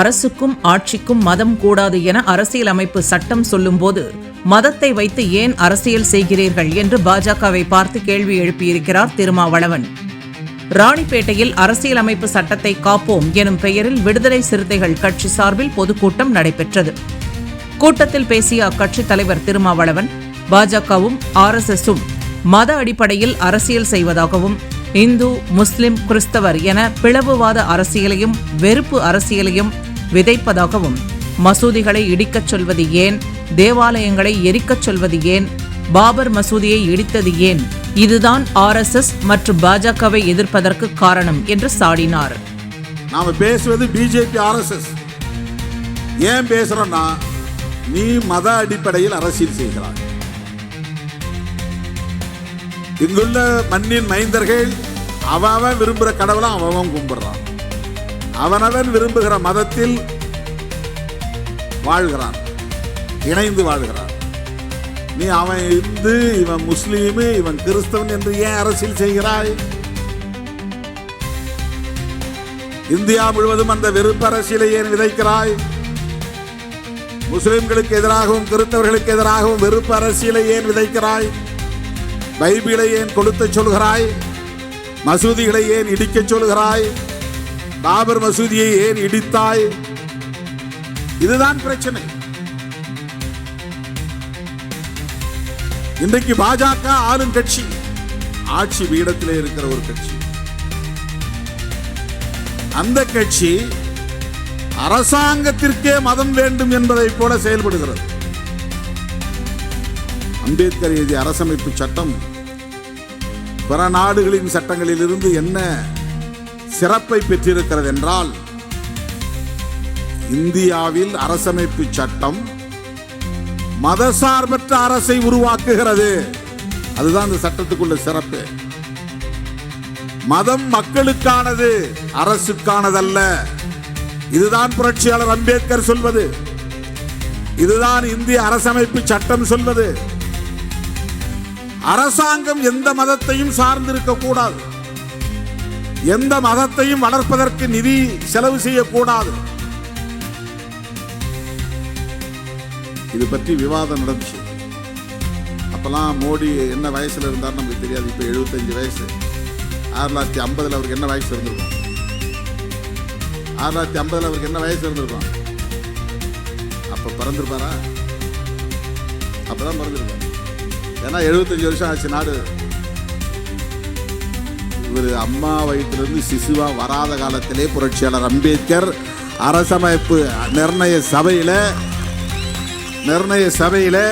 அரசுக்கும் ஆட்சிக்கும் மதம் கூடாது என அரசியலமைப்பு சட்டம் சொல்லும்போது மதத்தை வைத்து ஏன் அரசியல் செய்கிறீர்கள்? என்று பாஜகவை பார்த்து கேள்வி எழுப்பியிருக்கிறார் திருமாவளவன். ராணிப்பேட்டையில் அரசியலமைப்பு சட்டத்தை காப்போம் எனும் பெயரில் விடுதலை சிறுத்தைகள் கட்சி சார்பில் பொதுக்கூட்டம் நடைபெற்றது. கூட்டத்தில் பேசிய அக்கட்சித் தலைவர் திருமாவளவன் பாஜகவும் ஆர் எஸ் எஸும் மத அடிப்படையில் அரசியல் செய்வதாகவும் இந்து முஸ்லிம் கிறிஸ்தவர் என பிளவுவாத அரசியலையும் வெறுப்பு அரசியலையும் விதைப்பதாகவும் மசூதிகளை இடிக்கச் சொல்வது ஏன்? தேவாலயங்களை எரிக்கச் சொல்வது ஏன்? பாபர் மசூதியை இடித்தது ஏன்? இதுதான் ஆர்எஸ்எஸ் மற்றும் பாஜகவை எதிர்ப்பதற்கு காரணம் என்று சாடினார். நாம பேசுவது பிஜேபி ஆர்எஸ்எஸ் ஏன் பேசுறோம்னா நீ மத அடிப்படையில் அரசியல் செய்கிறாய். இங்குள்ள மண்ணின் மைந்தர்கள் அவன் விரும்புகிற கடவுளை அவன் கும்பிடுறான். அவனவன் விரும்புகிற மதத்தில் வாழ்கிறான். இணைந்து வாழ்கிறான். நீ அவன் இந்து இவன் முஸ்லீமு இவன் கிறிஸ்தவன் என்று ஏன் அரசியல் செய்கிறாய்? இந்தியா முழுவதும் அந்த வெறுப்பு அரசியலை ஏன் விதைக்கிறாய்? முஸ்லிம்களுக்கு எதிராகவும் கிறிஸ்தவர்களுக்கு எதிராகவும் வெறுப்பு அரசியலை ஏன் விதைக்கிறாய்? பைபிளை ஏன் கொடுத்து சொல்கிறாய்? மசூதிகளை ஏன் இடிக்கச் சொல்கிறாய்? பாபர் மசூதியை ஏன் இடித்தாய்? இதுதான் பிரச்சனை. இன்றைக்கு பாஜக ஆளும் கட்சி ஆட்சி பீடத்தில் இருக்கிற ஒரு கட்சி. அந்த கட்சி அரசாங்கத்திற்கே மதம் வேண்டும் என்பதை போல செயல்படுகிறது. அம்பேத்கர் எழுதிய அரசமைப்பு சட்டம் பிற நாடுகளின் சட்டங்களிலிருந்து என்ன சிறப்பை பெற்றிருக்கிறது என்றால் இந்தியாவில் அரசமைப்பு சட்டம் மதசார்பற்ற அரசை உருவாக்குகிறது. அதுதான் இந்த சட்டத்துக்குள்ள சிறப்பு. மதம் மக்களுக்கானது அரசுக்கானதல்ல. இதுதான் புரட்சியாளர் அம்பேத்கர் சொல்வது. இதுதான் இந்திய அரசமைப்பு சட்டம் சொல்வது. அரசாங்கம் எந்த மதத்தையும் சார்ந்திருக்க கூடாது எந்த மதத்தையும் வளர்ப்பதற்கு நிதி செலவு செய்யக்கூடாது. இது பற்றி விவாதம் நடந்துச்சு. அப்பெல்லாம் மோடி என்ன வயசுல இருந்தார் நமக்கு தெரியாது. இப்போ எழுபத்தஞ்சு வயசு. ஆயிரத்தி தொள்ளாயிரத்தி ஐம்பதுல அவருக்கு என்ன வயசு இருந்திருக்கும்? ஆயிரத்தி தொள்ளாயிரத்தி ஐம்பதுல அவருக்கு என்ன வயசு இருந்திருக்கும்? அப்ப பிறந்திருப்பாரா? அப்பதான் பிறந்திருப்பார். ஏன்னா எழுபத்தஞ்சு வருஷம் ஆச்சு நாடு. இவர் அம்மா வயிற்றிலிருந்து சிசுவாக வராத காலத்திலே புரட்சியாளர் அம்பேத்கர் அரசமைப்பு நிர்ணய சபையில் நிர்ணய சபையில்